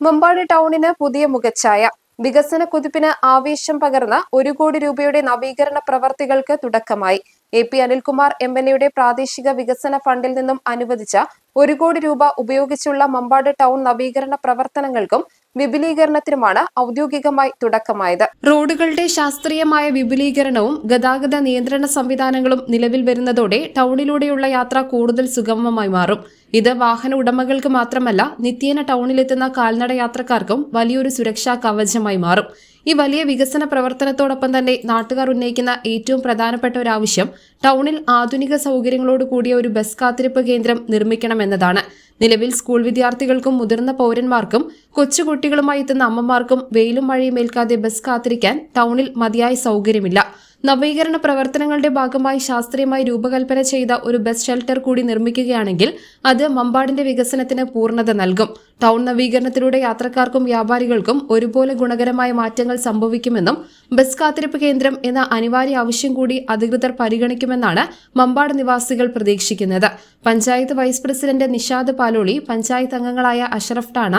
Mambad ടൗണിന് പുതിയ മുഖച്ഛായ. വികസന കുതിപ്പിന് ആവേശം പകർന്ന ഒരു കോടി രൂപയുടെ നവീകരണ പ്രവർത്തികൾക്ക് തുടക്കമായി. A P Anilkumar M L എയുടെ പ്രാദേശിക വികസന ഫണ്ടിൽ നിന്നും അനുവദിച്ച ഒരു കോടി രൂപ ഉപയോഗിച്ചുള്ള മമ്പാട് ടൗൺ നവീകരണ പ്രവർത്തനങ്ങൾക്കും വിപുലീകരണത്തിനുമാണ് ഔദ്യോഗികമായി തുടക്കമായത്. റോഡുകളുടെ ശാസ്ത്രീയമായ വിപുലീകരണവും ഗതാഗത നിയന്ത്രണ സംവിധാനങ്ങളും നിലവിൽ വരുന്നതോടെ ടൗണിലൂടെയുള്ള യാത്ര കൂടുതൽ സുഗമമായി മാറും. ഇത് വാഹന ഉടമകൾക്ക് മാത്രമല്ല നിത്യേന ടൗണിലെത്തുന്ന കാൽനട യാത്രക്കാർക്കും വലിയൊരു സുരക്ഷാ കവചമായി മാറും. ഈ വലിയ വികസന പ്രവർത്തനത്തോടൊപ്പം തന്നെ നാട്ടുകാർ ഉന്നയിക്കുന്ന ഏറ്റവും പ്രധാനപ്പെട്ട ഒരു ആവശ്യം ടൗണിൽ ആധുനിക സൗകര്യങ്ങളോട് കൂടിയ ഒരു ബസ് കാത്തിരിപ്പ് കേന്ദ്രം നിർമ്മിക്കണമെന്നതാണ്. നിലവിൽ സ്കൂൾ വിദ്യാർത്ഥികൾക്കും മുതിർന്ന പൗരന്മാർക്കും കൊച്ചുകുട്ടികളുമായി എത്തുന്ന അമ്മമാർക്കും വെയിലും മഴയും ഏൽക്കാതെ ബസ് കാത്തിരിക്കാൻ ടൗണിൽ മതിയായ സൗകര്യമില്ല. നവീകരണ പ്രവർത്തനങ്ങളുടെ ഭാഗമായി ശാസ്ത്രീയമായി രൂപകൽപ്പന ചെയ്ത ഒരു ബസ് ഷെൽട്ടർ കൂടി നിർമ്മിക്കുകയാണെങ്കിൽ അത് മമ്പാടിന്റെ വികസനത്തിന് പൂർണത നൽകും. ടൗൺ നവീകരണത്തിലൂടെ യാത്രക്കാർക്കും വ്യാപാരികൾക്കും ഒരുപോലെ ഗുണകരമായ മാറ്റങ്ങൾ സംഭവിക്കുമെന്നും ബസ് കാത്തിരിപ്പ് കേന്ദ്രം എന്ന അനിവാര്യ ആവശ്യം കൂടി അധികൃതർ പരിഗണിക്കുമെന്നാണ് മമ്പാട് നിവാസികൾ പ്രതീക്ഷിക്കുന്നത്. പഞ്ചായത്ത് വൈസ് പ്രസിഡന്റ് നിഷാദ് പാലോളി പഞ്ചായത്ത് അംഗങ്ങളായ അഷറഫ് ടാണ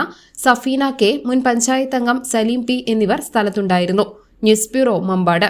സഫീന കെ മുൻ പഞ്ചായത്ത് അംഗം സലീം പി എന്നിവർ സ്ഥലത്തുണ്ടായിരുന്നു. News bureau Mambad.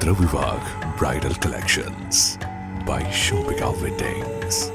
Chitra Vivag Bridal Collections by Shobika Weddings.